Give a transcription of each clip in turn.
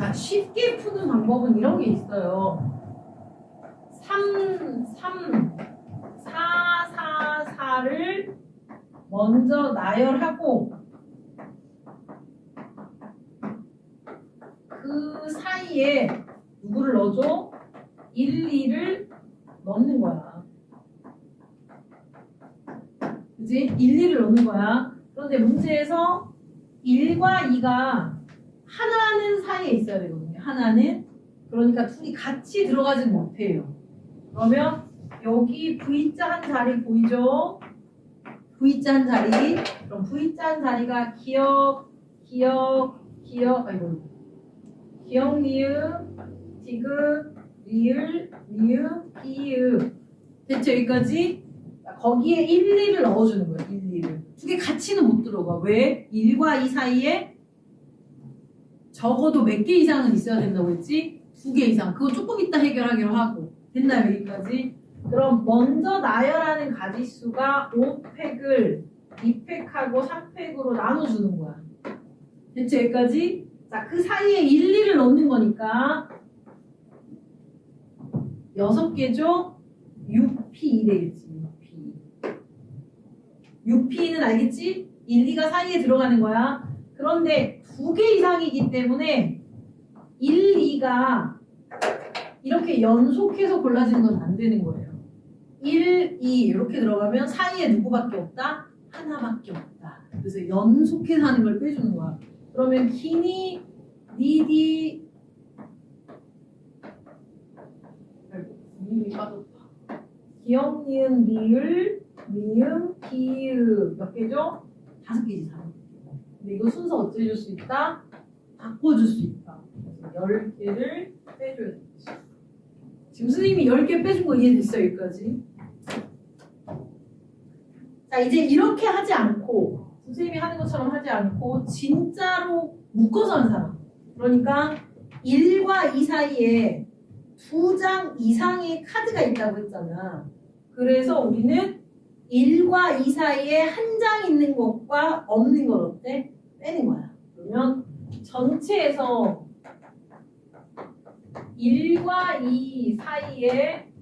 자, 쉽게 푸는 방법은 이런 게 있어요. 3, 3, 4, 4, 4를 먼저 나열하고 그 사이에 누구를 넣어줘? 1, 2를 넣는 거야. 그지? 1, 2를 넣는 거야. 그런데 문제에서 1과 2가 하나는 사이에 있어야 되거든요. 하나는. 그러니까 둘이 같이 들어가진 못해요. 그러면 여기 V자 한 자리 보이죠? V자 한 자리. 그럼 V자 한 자리가 기억, 기억, 기억, 아이고. 기억, 리을, 디귿, 리을, 리을, 비읍. 됐죠? 여기까지? 자, 거기에 1, 2를 넣어주는 거예요. 1, 2를. 두 개 같이는 못 들어가. 왜? 1과 2 사이에 적어도 몇 개 이상은 있어야 된다고 했지? 두 개 이상. 그거 조금 이따 해결하기로 하고. 됐나요? 여기까지? 그럼 먼저 나열하는 가지수가 5팩을 2팩하고 3팩으로 나눠주는 거야. 됐죠? 여기까지? 자, 그 사이에 1, 2를 넣는 거니까 6개죠? 6P 되겠지. 6P. 6P는 알겠지? 1, 2가 사이에 들어가는 거야. 그런데 두 개 이상이기 때문에 1, 2가 이렇게 연속해서 골라지는 건 안 되는 거예요. 1, 2 이렇게 들어가면 사이에 누구밖에 없다? 하나밖에 없다. 그래서 연속해서 하는 걸 빼주는 거야. 그러면 기니, 니디, 니디 빠졌다. 기억, 니은, 리을, 미음, 기읍 몇 개죠? 다섯 개지, 다섯 개. 근데 이거 순서 어떻게 해줄 수 있다? 바꿔줄 수 있다. 그래서 열 개를 빼줘야 되지. 지금 선생님이 열개 빼준 거 이해됐어요, 여기까지? 자, 이제 이렇게 하지 않고, 선생님이 하는 것처럼 하지 않고, 진짜로 묶어서 하는 사람. 그러니까 1과 2 사이에 두 장 이상의 카드가 있다고 했잖아. 그래서 우리는 1과 2 사이에 한 장 있는 것과 없는 걸 어때? 빼는 거야. 그러면 전체에서 1과 2 사이에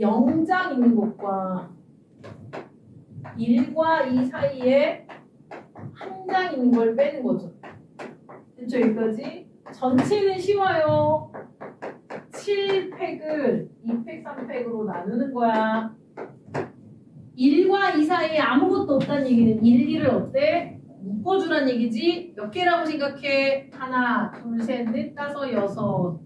0장 있는 것과 1과 2 사이에 한 장 있는 걸 빼는 거죠. 됐죠? 여기까지? 전체는 쉬워요. 7팩을 2팩, 3팩으로 나누는 거야. 1과 2 사이에 아무것도 없다는 얘기는 1, 2를 어때? 묶어주란 얘기지? 몇 개라고 생각해? 하나, 둘, 셋, 넷, 다섯, 여섯.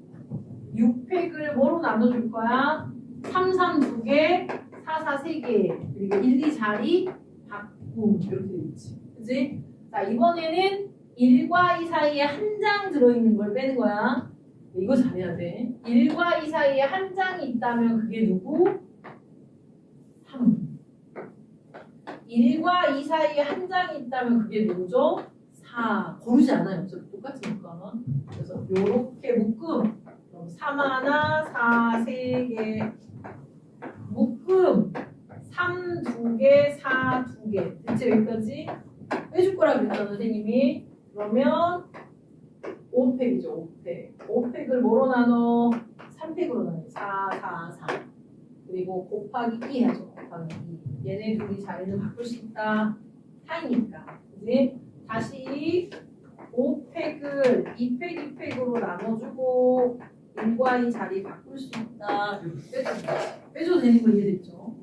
6팩을 뭐로 나눠줄 거야? 3, 3, 2개, 4, 4, 3개. 그리고 1, 2 자리 바꿈. 이렇게 되겠지. 그지? 자, 이번에는 1과 2 사이에 한 장 들어있는 걸 빼는 거야. 이거 잘해야 돼. 1과 2 사이에 한 장이 있다면 그게 누구? 3. 1과 2 사이에 한 장이 있다면 그게 누구죠? 4. 고르지 않아요. 어차피 똑같으니까. 그래서 요렇게 묶음. 그럼 3 하나, 4, 3개. 묶음. 3 2개, 4 2개. 대체 여기까지 빼줄 거라 그랬잖아, 선생님이. 그러면 5팩이죠, 5팩. 5팩을 뭐로 나눠? 3팩으로 나눠. 4, 4, 4. 그리고 곱하기 2 하죠, 곱하기 2. 얘네 둘이 자리는 바꿀 수 있다. 4이니까. 그지? 다시 5팩을 2팩, 2팩으로 나눠주고 1과 2 자리 바꿀 수 있다. 거지. 빼줘도 되는 거 이해됐죠?